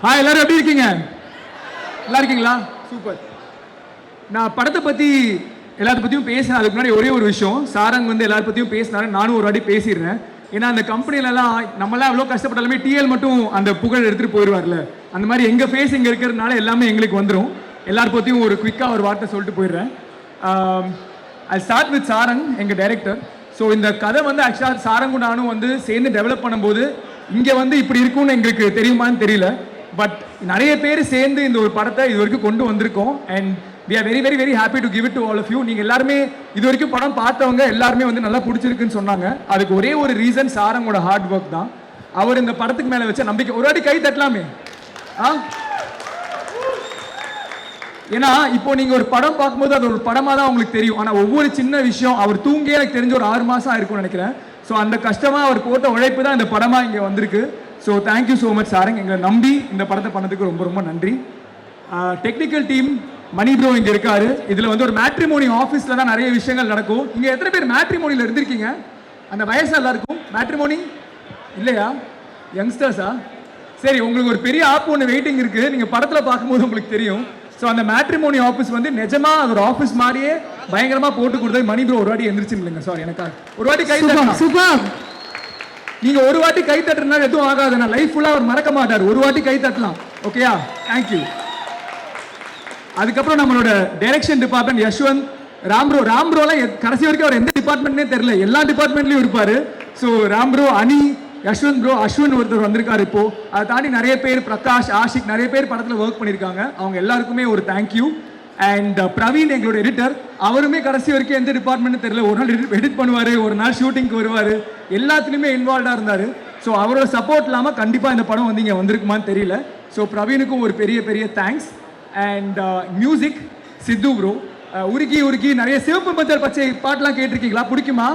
Hi எல்லாரும் எப்படி இருக்கீங்க? நல்லா இருக்கீங்களா? சூப்பர் நான் படத்தை பற்றி எல்லாத்த பற்றியும் பேசினேன். அதுக்கு முன்னாடி ஒரே ஒரு விஷயம். சாரங் வந்து எல்லார பற்றியும் பேசினாரு. நானும் ஒரு வாட்டி பேசிடுறேன். ஏன்னா அந்த கம்பெனிலலாம் நம்மளாம் எவ்வளோ கஷ்டப்பட்டாலுமே டிஎல் மட்டும் அந்த புகழ் எடுத்துகிட்டு போயிடுவார்ல. அந்த மாதிரி எங்கள் ஃபேஸ் இங்கே இருக்கிறதுனால எல்லாமே எங்களுக்கு வந்துடும் எல்லார பற்றியும் ஒரு குயிக்காக ஒரு வார்த்தை சொல்லிட்டு போயிடுறேன். ஐ ஸ்டார்ட் வித் சாரங் எங்கள் டைரக்டர் ஸோ இந்த கதை வந்து ஆக்சுவலாக சாரங்கும் நானும் வந்து சேர்ந்து டெவலப் பண்ணும்போது இங்கே வந்து இப்படி இருக்கும்னு எங்களுக்கு தெரியுமான்னு தெரியல. பட் நிறைய பேர் சேர்ந்து இந்த ஒரு படத்தை இது வரைக்கும் கொண்டு வந்திருக்கோம். And we are very very very happy to give it to all of you நீங்கள் எல்லாருமே இது வரைக்கும் படம் பார்த்தவங்க எல்லாருமே வந்து நல்லா பிடிச்சிருக்குன்னு சொன்னாங்க. அதுக்கு ஒரே ஒரு ரீசன் சாரங்கோட ஹார்ட் ஒர்க் தான். அவர் இந்த படத்துக்கு மேலே வச்ச நம்பிக்கை. ஒரு வாட்டி கை தட்டலாமே. ஆ? ஏன்னா இப்போ நீங்க ஒரு படம் பார்க்கும்போது அது ஒரு படமா தான் உங்களுக்கு தெரியும். ஆனா ஒவ்வொரு சின்ன விஷயம் அவர் தூங்கியே எனக்கு தெரிஞ்ச ஒரு ஆறு மாசம் ஆயிருக்கும்னு நினைக்கிறேன். ஸோ அந்த கஷ்டமா அவர் போட்ட உழைப்பு தான் இந்த படமா இங்க வந்திருக்கு. So thank you so much சாருங்க எங்களை நம்பி இந்த படத்தை பண்ணதுக்கு ரொம்ப ரொம்ப நன்றி. டெக்னிக்கல் டீம் மணி ப்ரோ இங்க இருக்காரு. இதுல வந்து ஒரு மேட்ரிமோனி ஆஃபீஸில் தான் நிறைய விஷயங்கள் நடக்கும். இங்கே எத்தனை பேர் மேட்ரிமோனியில் இருந்திருக்கீங்க? அந்த வயசு எல்லாருக்கும்? மேட்ரிமோனி இல்லையா? யங்ஸ்டர்ஸா சரி உங்களுக்கு ஒரு பெரிய ஆப் ஒன்று வெயிட்டிங் இருக்கு. நீங்க படத்துல பார்க்கும்போது உங்களுக்கு தெரியும். ஸோ அந்த மேட்ரிமோனி ஆஃபீஸ் வந்து நிஜமா அது ஒரு ஆஃபீஸ் மாதிரியே பயங்கரமா போட்டு கொடுத்தது மணி ப்ரோ ஒரு வாட்டி எந்திரிச்சு இல்லைங்க சாரி எனக்கா ஒரு வாட்டி கை சூப்பர். நீங்க ஒரு வாட்டி கை தட்டுறதுனால எதுவும் ஆகாது நான் லைஃப் ஃபுல்லா அவர் மறக்க மாட்டார். ஒரு வாட்டி கை தட்டலாம். ஓகேயா தேங்க்யூ அதுக்கப்புறம் நம்மளோட டைரக்ஷன் டிபார்ட்மெண்ட் யஷ்வந்த் ராம்ரோ ராம்ரோலாம் கடைசி வரைக்கும் அவர் எந்த டிபார்ட்மெண்ட்னே தெரியல. எல்லா டிபார்ட்மெண்ட்லயும் இருப்பாரு. ஸோ ராம்ரோ அனி யஷ்வந்த் ப்ரோ அஸ்வின் ஒருத்தர் வந்திருக்காரு இப்போ. அதை தாண்டி நிறைய பேர் பிரகாஷ் ஆஷிக் நிறைய பேர் படத்தில் ஒர்க் பண்ணியிருக்காங்க. அவங்க எல்லாருக்குமே ஒரு தேங்க்யூ அண்ட் பிரவீன் எங்களோட எடிட்டர் அவருமே கடைசி வரைக்கும் எந்த டிபார்ட்மெண்ட்னு தெரியல. ஒரு நாள் எடிட் பண்ணுவார் ஒரு நாள் ஷூட்டிங்க்கு வருவார். எல்லாத்துலேயுமே இன்வால்வ்டாக இருந்தார். ஸோ அவரோட சப்போர்ட் இல்லாமல் கண்டிப்பாக இந்த படம் வந்து இங்கே வந்திருக்குமான்னு தெரியல. ஸோ பிரவீனுக்கும் ஒரு பெரிய பெரிய thanks and music Sidhu bro உருக்கி உருக்கி நிறைய சிவப்பு மஞ்சள் பச்சை பாட்டெலாம் கேட்டிருக்கீங்களா? பிடிக்குமா?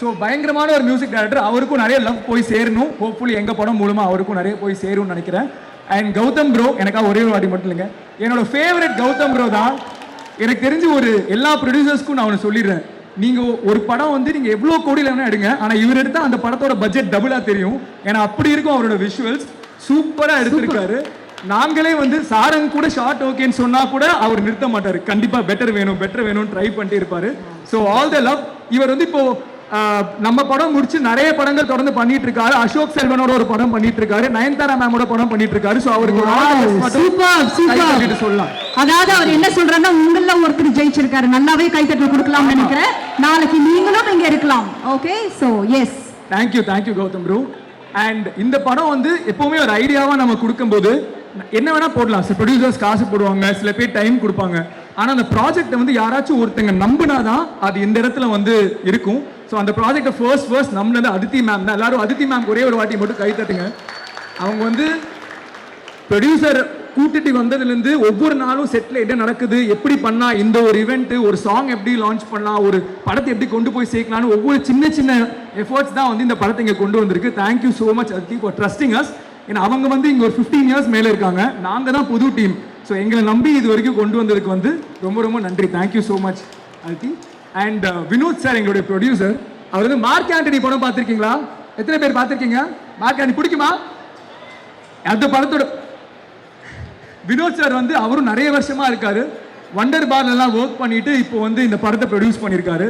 ஸோ பயங்கரமான ஒரு மியூசிக் டைரக்டர் அவருக்கும் நிறைய லவ் போய் சேரணும். ஹோப்ஃபுல்லி எங்கள் படம் மூலமாக அவருக்கும் நிறைய போய் சேரும்னு நினைக்கிறேன். அண்ட் கௌதம் ப்ரோ எனக்காக ஒரே ஒரு வாட்டி மட்டும் இல்லைங்க. என்னோட ஃபேவரட் கௌதம் ப்ரோ தான். எனக்கு தெரிஞ்சு ஒரு எல்லா ப்ரொடியூசர்ஸ்க்கும் நான் ஒன்று சொல்லிடுறேன். நீங்கள் ஒரு படம் வந்து நீங்கள் எவ்வளோ கோடியில் வேணால் எடுங்க. ஆனால் இவர் எடுத்தால் அந்த படத்தோட பட்ஜெட் டபுளாக தெரியும். ஏன்னா அப்படி இருக்கும் அவரோட விஷுவல்ஸ் சூப்பராக எடுத்திருக்காரு. நாங்களே வந்து சாரங் கூட ஷார்ட் ஓகேன்னு சொன்னா கூட அவர் நிறுத்த மாட்டாரு. கண்டிப்பா பெட்டர் வேணும் பெட்டர் வேணும்னு ட்ரை பண்ணிட்டே இருப்பாரு. ஸோ ஆல் த லவ் இவர் வந்து இப்போ ஆஹ், நம்ம படம் முடிச்சு நிறைய படங்கள் தொடர்ந்து பண்ணிட்டு இருக்காரு அசோக் செல்வனோட ஒரு படம் பண்ணிட்டு இருக்காரு நயன்தாரா மேமோட படம் பண்ணிட்டு இருக்காரு ஸோ அவருக்கு சொல்லலாம். அதாவது அவர் என்ன சொல்றாருன்னா உங்கள ஒருத்தர் ஜெயிச்சிருக்காரு. நல்லாவே கைத்தட்டல் கொடுக்கலாம்னு நினைக்கிறேன். நாளைக்கு நீங்களும் இங்க இருக்கலாம். Okay so yes thank you thank you Gautham bro and இந்த படம் வந்து எப்பவுமே ஒரு ஐடியாவா நம்ம கொடுக்கும்போது என்ன வேணா போடலாம். சில ப்ரொடியூசர்ஸ் காசு போடுவாங்க சில பேர் டைம் கொடுப்பாங்க. ஆனா அந்த ப்ராஜெக்ட்டை வந்து யாராச்சும் ஒருத்தங்க நம்பினாதான் அது இந்த இடத்துல வந்து இருக்கும். ஸோ அந்த ப்ராஜெக்ட்டை ஃபர்ஸ்ட் ஃபர்ஸ்ட் நம்மளது அதித்தி மேம் தான். எல்லாரும் அதித்தி மேம் ஒரே ஒரு வாட்டி மட்டும் கை தட்டுங்க. அவங்க வந்து ப்ரொடியூசர் கூட்டிட்டு வந்ததுலேருந்து ஒவ்வொரு நாளும் செட்டில் என்ன நடக்குது எப்படி பண்ணால் இந்த ஒரு இவெண்ட்டு ஒரு சாங் எப்படி லான்ச் பண்ணலாம் ஒரு படத்தை எப்படி கொண்டு போய் சேர்க்கலாம்னு ஒவ்வொரு சின்ன சின்ன எஃபர்ட்ஸ் தான் வந்து இந்த படத்தை இங்கே கொண்டு வந்திருக்கு. Thank you so much Aditi for trusting us ஏன்னா அவங்க வந்து இங்கே ஒரு ஃபிஃப்டீன் இயர்ஸ் மேலே இருக்காங்க. நாங்கள் தான் புது டீம் ஸோ எங்களை நம்பி இது வரைக்கும் கொண்டு வந்ததுக்கு வந்து ரொம்ப ரொம்ப நன்றி. Thank you so much Aditi and Vinod sir எங்களுடைய ப்ரொடியூசர் அவர் வந்து மார்க் ஆண்டனி படம் பார்த்துருக்கீங்களா? எத்தனை பேர் பார்த்துருக்கீங்க? மார்க் ஆண்டனி பிடிக்குமா? அந்த படத்தோட வினோத் சார் வந்து அவரும் நிறைய வருஷமாக இருக்காரு. வண்டர் பார்ல ஒர்க் பண்ணிட்டு இப்போ வந்து இந்த படத்தை ப்ரொடியூஸ் பண்ணியிருக்காரு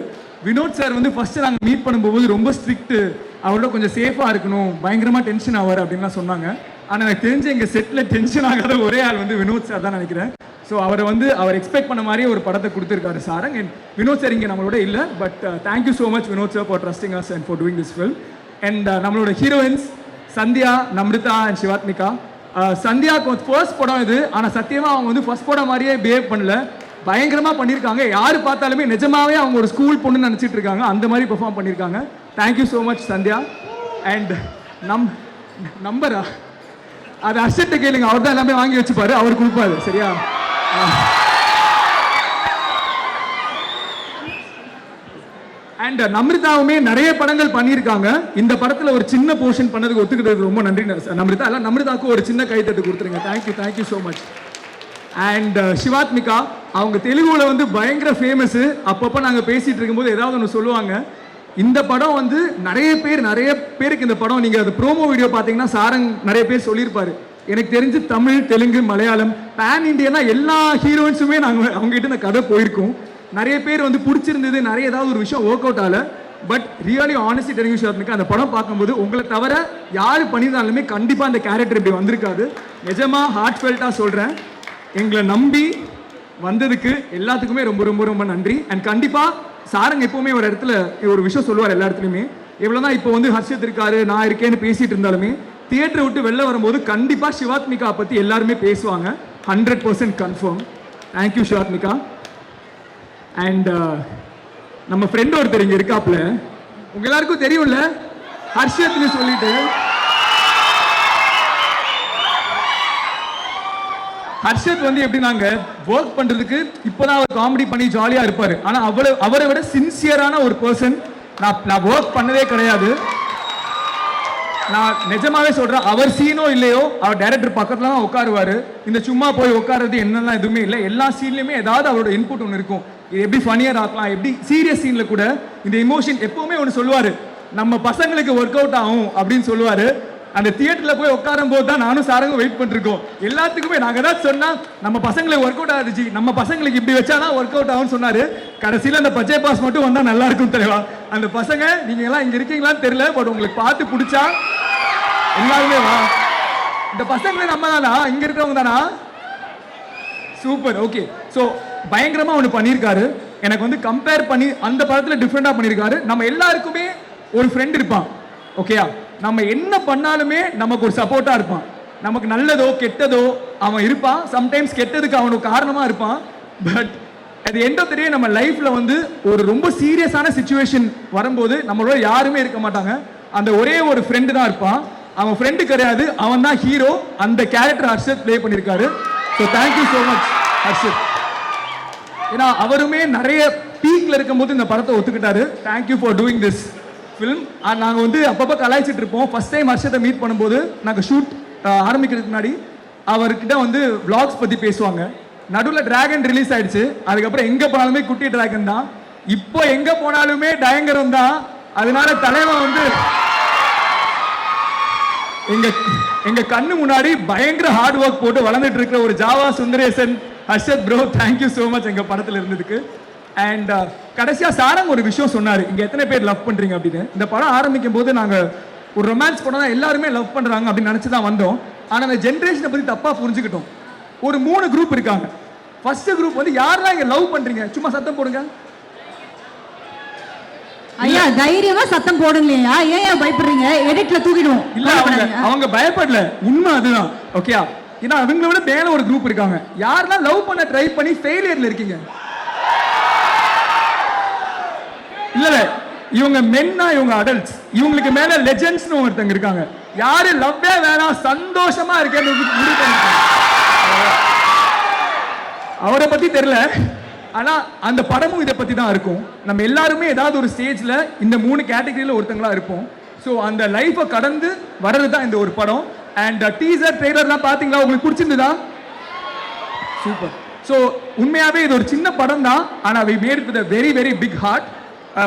வினோத் சார் வந்து ஃபஸ்ட்டு நாங்கள் மீட் பண்ணும்போது ரொம்ப ஸ்ட்ரிக்ட்டு அவரோட கொஞ்சம் சேஃபாக இருக்கணும் பயங்கரமாக டென்ஷன் ஆவார் அப்படின்லாம் சொன்னாங்க. ஆனால் எனக்கு தெரிஞ்ச எங்கள் செட்டில் டென்ஷன் ஆகாத ஒரே ஆள் வந்து வினோத் சார் தான் நினைக்கிறேன். ஸோ அவரை வந்து அவர் எக்ஸ்பெக்ட் பண்ண மாதிரியே ஒரு படத்தை கொடுத்துருக்காரு சாரங் அண்ட் வினோத் சார் இங்கே நம்மளோட இல்லை but thank you so much Vinod sir for trusting us and for doing this film and நம்மளோட heroines Sandhya Namritha and Shivathmika. Uh, Sandhya சந்தியாவுக்கு ஃபர்ஸ்ட் படம் இது ஆனால் சத்தியமாக அவங்க வந்து ஃபர்ஸ்ட் படம் மாதிரியே பிஹேவ் பண்ணல. பயங்கரமாக பண்ணியிருக்காங்க யார் பார்த்தாலுமே நிஜமாவே அவங்க ஒரு ஸ்கூல் பொண்ணுன்னு நினச்சிட்டு இருக்காங்க. அந்த மாதிரி பெர்ஃபார்ம் பண்ணியிருக்காங்க thank you so much Sandhya. And நம் நம்பரா? அது அர்ஷத்தை கேளுங்க அவர் தான் எல்லாமே வாங்கி வச்சுப்பாரு. அவர் கொடுப்பாரு சரியா? அண்ட் நம்ரிதாவுமே நிறைய படங்கள் பண்ணியிருக்காங்க. இந்த படத்தில் ஒரு சின்ன போர்ஷன் பண்ணதுக்கு ஒத்துக்கிட்டது ரொம்ப நன்றி நம்ரிதா எல்லாம் நம்ரிதாவுக்கு ஒரு சின்ன கைத்தட்டு கொடுத்துருங்க. Thank you thank you so much and Shivathmika அவங்க தெலுங்குல வந்து பயங்கர ஃபேமஸ் அப்பப்போ நாங்கள் பேசிட்டு இருக்கும்போது ஏதாவது ஒன்று சொல்லுவாங்க. இந்த படம் வந்து நிறைய பேர் நிறைய பேருக்கு இந்த படம் நீங்கள் அது ப்ரோமோ வீடியோ பார்த்தீங்கன்னா சாரங் நிறைய பேர் சொல்லியிருப்பாரு. எனக்கு தெரிஞ்சு தமிழ் தெலுங்கு மலையாளம் பேன் இண்டியனா எல்லா ஹீரோயின்ஸுமே நாங்கள் அவங்ககிட்ட இந்த கதை போயிருக்கோம். நிறைய பேர் வந்து பிடிச்சிருந்தது நிறைய ஏதாவது ஒரு விஷயம் ஒர்க் அவுட் ஆகல பட் ரியலி ஆனஸ்டி தெரியும் ஷார்ட்னுக்கு அந்த படம் பார்க்கும்போது உங்களை தவிர யார் பண்ணியிருந்தாலுமே கண்டிப்பாக அந்த கேரக்டர் இப்படி வந்திருக்காது. நிஜமா ஹார்ட் ஃபெல்ட்டாக சொல்கிறேன் எங்களை நம்பி வந்ததுக்கு எல்லாத்துக்குமே ரொம்ப ரொம்ப ரொம்ப நன்றி. அண்ட் கண்டிப்பாக சாரங்க எப்போவுமே ஒரு இடத்துல ஒரு விஷயம் சொல்லுவார் எல்லா இடத்துலையுமே. இவ்வளோதான் இப்போ வந்து ஹர்ஷத் இருக்காரு நான் இருக்கேன்னு பேசிகிட்டு இருந்தாலுமே தியேட்டரை விட்டு வெளில வரும்போது கண்டிப்பாக சிவாத்மிகா பற்றி எல்லாருமே பேசுவாங்க. Hundred percent confirm thank you Shivathmika. And uh, நம்ம ஃப்ரெண்ட் ஒருத்தர் இங்கே இருக்காப்புல. உங்க எல்லாருக்கும் தெரியும்ல? ஹர்ஷத்னு சொல்லிட்டு. ஹர்ஷத் வந்து எப்படி நாங்க ஒர்க் பண்றதுக்கு இப்போதான் அவர் காமெடி பண்ணி ஜாலியா இருப்பாரு. ஆனா அவரை அவரை விட சின்சியரான ஒரு பர்சன் நான் நான் ஒர்க் பண்ணதே கிடையாது. நான் நிஜமாவே சொல்றேன் அவர் சீனோ இல்லையோ அவர் டைரக்டர் பக்கத்துல தான் உட்காருவாரு. இந்த சும்மா போய் உட்காருறது என்னெல்லாம் எதுவுமே இல்லை. எல்லா சீன்லயுமே ஏதாவது அவரோட இன்புட் ஒன்று இருக்கும். இது எப்படி ஃபனியர் ஆக்கலாம் எப்படி சீரியஸ் சீன்ல கூட இந்த இமோஷன் எப்பவுமே ஒன்று சொல்லுவாரு. நம்ம பசங்களுக்கு ஒர்க் அவுட் ஆகும் அப்படின்னு சொல்லுவாரு. அந்த தியேட்டர்ல போய் உட்காரும் போது தான் நானும் சாரங்க வெயிட் பண்ணிருக்கோம். எல்லாத்துக்குமே நாங்க தான் சொன்னா நம்ம பசங்களுக்கு ஒர்க் அவுட் ஆகுது நம்ம பசங்களுக்கு இப்படி வச்சாதான் ஒர்க் அவுட் ஆகும்னு சொன்னாரு. கடைசியில அந்த பச்சை பாஸ் மட்டும் வந்தா நல்லா இருக்கும் தெரியவா அந்த பசங்க நீங்க எல்லாம் இங்க இருக்கீங்களான்னு தெரியல பட் உங்களுக்கு பார்த்து பிடிச்சா எல்லாருமே வா. இந்த பசங்களே நம்ம தானா? இங்க இருக்கிறவங்க தானா? சூப்பர் ஓகே ஸோ பயங்கரமா ஒன்று பண்ணியிருக்காரு. எனக்கு வந்து கம்பேர் பண்ணி அந்த படத்துல டிஃப்ரெண்டா பண்ணியிருக்காரு. நம்ம எல்லாருக்குமே ஒரு ஃப்ரெண்ட் இருப்பான். ஓகேயா நம்ம என்ன பண்ணாலுமே நமக்கு ஒரு சப்போர்ட்டாக இருப்பான். நமக்கு நல்லதோ கெட்டதோ அவன் இருப்பான். சம்டைம்ஸ் கெட்டதுக்கு அவனுக்கு காரணமாக இருப்பான். பட் அது எண்ட் ஆஃப் டே நம்ம லைஃப்பில் வந்து ஒரு ரொம்ப சீரியஸான சுச்சுவேஷன் வரும்போது நம்மளோட யாருமே இருக்க மாட்டாங்க. அந்த ஒரே ஒரு ஃப்ரெண்டு தான் இருப்பான். அவன் ஃப்ரெண்டு கிடையாது. அவன் தான் ஹீரோ அந்த கேரக்டர் ஹர்ஷத் ப்ளே பண்ணியிருக்காரு so thank you so much Harshad. ஏன்னா அவருமே நிறைய பீக்ல இருக்கும்போது இந்த படத்தை ஒத்துக்கிட்டாரு. Thank you for doing this film நாங்கள் வந்து அப்பப்போ கலாய்ச்சிட்டு இருப்போம். ஃபர்ஸ்ட் டைம் ஹர்ஷத்தை மீட் பண்ணும்போது நாங்கள் ஷூட் ஆரம்பிக்கிறதுக்கு முன்னாடி அவர்கிட்ட வந்து விளாக்ஸ் பற்றி பேசுவாங்க. நடுவில் டிராகன் ரிலீஸ் ஆயிடுச்சு. அதுக்கப்புறம் எங்கே போனாலுமே குட்டி டிராகன் தான். இப்போ எங்கே போனாலுமே டயங்கரம் தான். அதனால தலைவன் வந்து எங்க எங்க கண்ணு முன்னாடி பயங்கர ஹார்ட் ஒர்க் போட்டு வளர்ந்துட்டு இருக்கிற ஒரு Java Sundaresan. Harshad bro thank you so much எங்கள் படத்தில் இருந்ததுக்கு. அண்ட் கடைசியா சாரங் ஒரு விஷயம் சொன்னாரு. இங்க எத்தனை பேர் லவ் பண்றீங்க அப்படின்னு. இந்த படம் ஆரம்பிக்கும் போது நாங்க ஒரு ரொமான்ஸ் படம் தான் எல்லாருமே லவ் பண்றாங்க அப்படின்னு நினைச்சு தான் வந்தோம். ஆனா அந்த ஜென்ரேஷனை பத்தி தப்பா புரிஞ்சுக்கிட்டோம். ஒரு மூணு குரூப் இருக்காங்க. ஃபர்ஸ்ட் குரூப் வந்து யாரெல்லாம் இங்க லவ் பண்றீங்க? சும்மா சத்தம் போடுங்க. ஐயா தைரியமா சத்தம் போடுங்களையா ஏன் பயப்படுறீங்க? எடிட்ல தூக்கிடுவோம். இல்ல அவங்க. அவங்க பயப்படல. உண்மை அதுதான். ஓகேயா ஏன்னா அவங்கள விட மேல ஒரு குரூப் இருக்காங்க. யாரெல்லாம் லவ் பண்ண ட்ரை பண்ணி ஃபெயிலியர்ல இருக்கீங்க? இல்ல. இவங்க மென்னா இவங்க அடல்ட்ஸ் இவங்களுக்கு மேல லெஜெண்ட்ஸ்னு ஒருத்தங்க இருக்காங்க. யாரு லவ்வே வேணாம் சந்தோஷமா இருக்கேன்னு அவரை பத்தி தெரியல. ஆனா அந்த படமும் இதை பத்தி தான் இருக்கும். நம்ம எல்லாருமே ஏதாவது ஒரு ஸ்டேஜ்ல இந்த மூணு கேட்டகரியில ஒருத்தங்களா இருப்போம். ஸோ அந்த லைஃபை கடந்து வர்றது தான் இந்த ஒரு படம். அண்ட் டீசர் ட்ரெய்லர்லாம் பாத்தீங்களா? உங்களுக்கு பிடிச்சிருந்ததா? சூப்பர் ஸோ உண்மையாவே இது ஒரு சின்ன படம் தான் ஆனா we made with very very big heart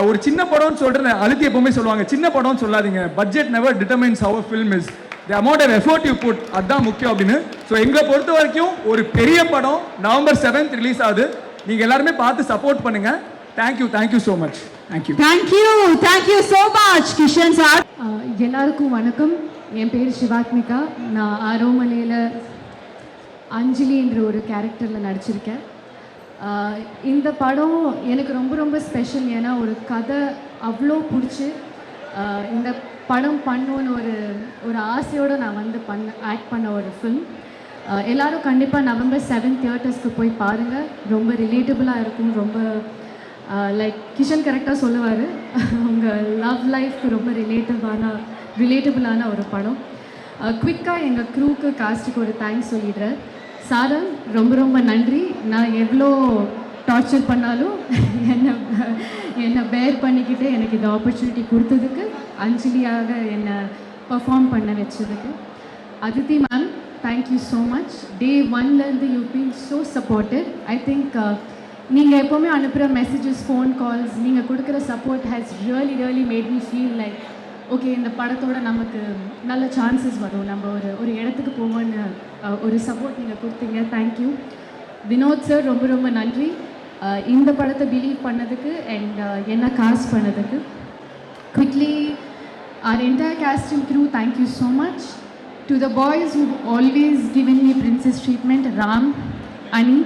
ஒரு சின்ன படம்னு சொல்ற அழுத்தி எப்பவுமே சொல்லுவாங்க. சின்ன படம்னு சொல்லாதீங்க. Budget never determines our film is the amount of effort you put அதுதான் முக்கியம் அப்படின்னு. ஸோ எங்களை பொறுத்த வரைக்கும் ஒரு பெரிய படம் நவம்பர் செவன்த் ரிலீஸ் ஆகுது. நீங்க எல்லாருமே பார்த்து சப்போர்ட் பண்ணுங்க. Thank you thank you so much thank you Thank you, thank you so much, Kishan sir. எல்லாருக்கும் வணக்கம். என் பேர் சிவாத்மிகா. நான் ஆரோமலையில் அஞ்சலி என்ற ஒரு கேரக்டரில் நடிச்சிருக்கேன். இந்த படம் எனக்கு ரொம்ப ரொம்ப ஸ்பெஷல் ஏன்னா ஒரு கதை அவ்வளோ பிடிச்சி இந்த படம் பண்ணணுன்னு ஒரு ஒரு ஆசையோடு நான் வந்து பண்ண ஆக்ட் பண்ண ஒரு ஃபில்ம் எல்லோரும் கண்டிப்பாக நவம்பர் செவன் தியேட்டர்ஸ்க்கு போய் பாருங்கள் ரொம்ப ரிலேட்டபுளாக இருக்கும் ரொம்ப லைக் கிஷன் கரெக்டாக சொல்லுவார். உங்கள் லவ் லைஃப்க்கு ரொம்ப ரிலேட்டிவான ரிலேட்டபுளான ஒரு படம். குவிக்காக எங்கள் க்ரூக்கு காஸ்ட்டுக்கு ஒரு தேங்க்ஸ் சொல்லிடுறேன். சாரா ரொம்ப ரொம்ப நன்றி. நான் எவ்வளோ டார்ச்சர் பண்ணாலும் என்னை என்னை பேர் பண்ணிக்கிட்டு எனக்கு இந்த ஆப்பர்ச்சுனிட்டி கொடுத்ததுக்கு அஞ்சலியாக என்னை பர்ஃபார்ம் பண்ண வச்சதுக்கு. Aditi ma'am thank you so much day ஒன்லேருந்து you been so supported I think நீங்கள் எப்போவுமே அனுப்புகிற மெசேஜஸ் ஃபோன் கால்ஸ் நீங்கள் கொடுக்குற support has really really made me feel like okay இந்த படத்தோட நமக்கு நல்ல சான்சஸ் வரும் நம்ம ஒரு ஒரு இடத்துக்கு போவோம்னு ஒரு சப்போர்ட் நீங்கள் கொடுத்தீங்க தேங்க்யூ வினோத் சார் ரொம்ப ரொம்ப நன்றி இந்த படத்தை பிலீவ் பண்ணதுக்கு அண்ட் என்ன காஸ்ட் பண்ணதுக்கு quickly our entire casting through crew thank you so much to the boys who always given me princess treatment Ram Ani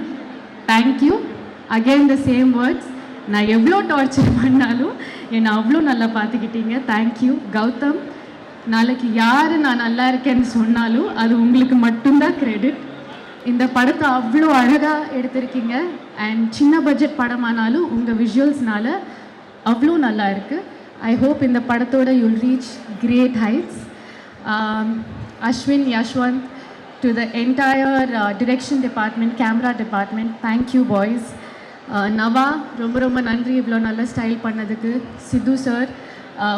thank you again the same words நான் எவ்வளோ டார்ச்சர் பண்ணாலும் என்னை அவ்வளோ நல்லா பார்த்துக்கிட்டீங்க. Thank you Gautham நாளைக்கு யார் நான் நல்லா இருக்கேன்னு சொன்னாலும் அது உங்களுக்கு மட்டும்தான் கிரெடிட் இந்த படத்தை அவ்வளோ அழகாக எடுத்திருக்கீங்க. அண்ட் சின்ன பட்ஜெட் படமானாலும் உங்கள் விஷுவல்ஸ்னால அவ்வளோ நல்லா இருக்குது ஐ ஹோப் இந்த படத்தோட you'll reach great heights Ashwin Yashwant to the entire direction department camera department thank you boys நவா ரொம்ப ரொம்ப நன்றி இவ்வளோ நல்ல ஸ்டைல் பண்ணதுக்கு. சித்து சார்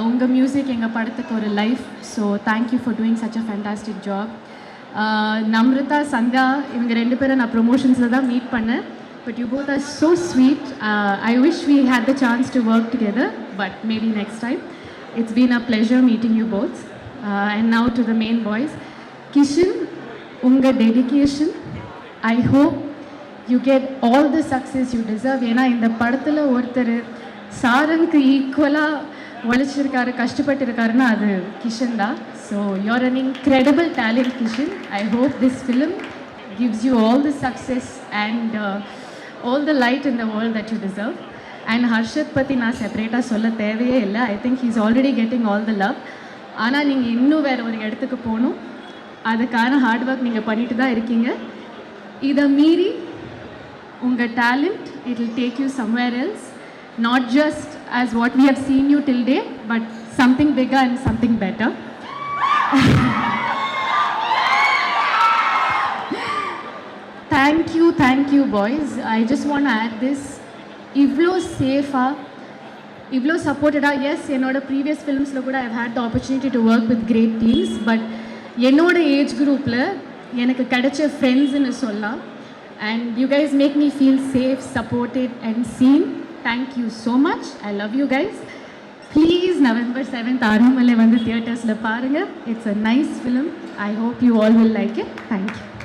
உங்கள் மியூசிக் எங்கள் படத்துக்கு ஒரு life so thank you for doing such a fantastic job Namritha Sandhya இவங்க ரெண்டு பேரும் நான் ப்ரொமோஷன்ஸில் தான் மீட் பண்ணேன். But you both are so sweet I wish we had the chance to work together but maybe next time it's been a pleasure meeting you boths and now to the main boys Kishan உங்கள் dedication I hope you get all the success you deserve ஏன்னா இந்த படத்தில் ஒருத்தர் சாரனுக்கு ஈக்குவலாக உழைச்சிருக்காரு கஷ்டப்பட்டு இருக்காருன்னா அது கிஷன் தான். So you're an incredible talent Kishan I hope this film gives you all the success and all the light in the world that you deserve and Harshad பற்றி நான் செப்பரேட்டாக சொல்ல தேவையே இல்லை. I think he's already getting all the love ஆனால் நீங்கள் இன்னும் வேறு ஒரு இடத்துக்கு போகணும். அதுக்கான ஹார்ட் ஒர்க் நீங்கள் பண்ணிட்டு தான் இருக்கீங்க. இதை மீறி உங்கள் talent it will take you somewhere else not just as what we have seen you till day but something bigger and something better thank you thank you boys I just want add this இவ்வளோ சேஃபாக இவ்வளோ சப்போர்ட்டடாக yes என்னோட previous ஃபிலிம்ஸில் கூட I had the opportunity to work with great teams but என்னோட age குரூப்பில் எனக்கு கிடைச்ச ஃப்ரெண்ட்ஸ்னு சொல்லலாம். And you guys make me feel safe, supported, and seen. Thank you so much. I love you guys. Please, November 7th, Arumalai Vandu Theatres, It's a nice film. I hope you all will like it. Thank you.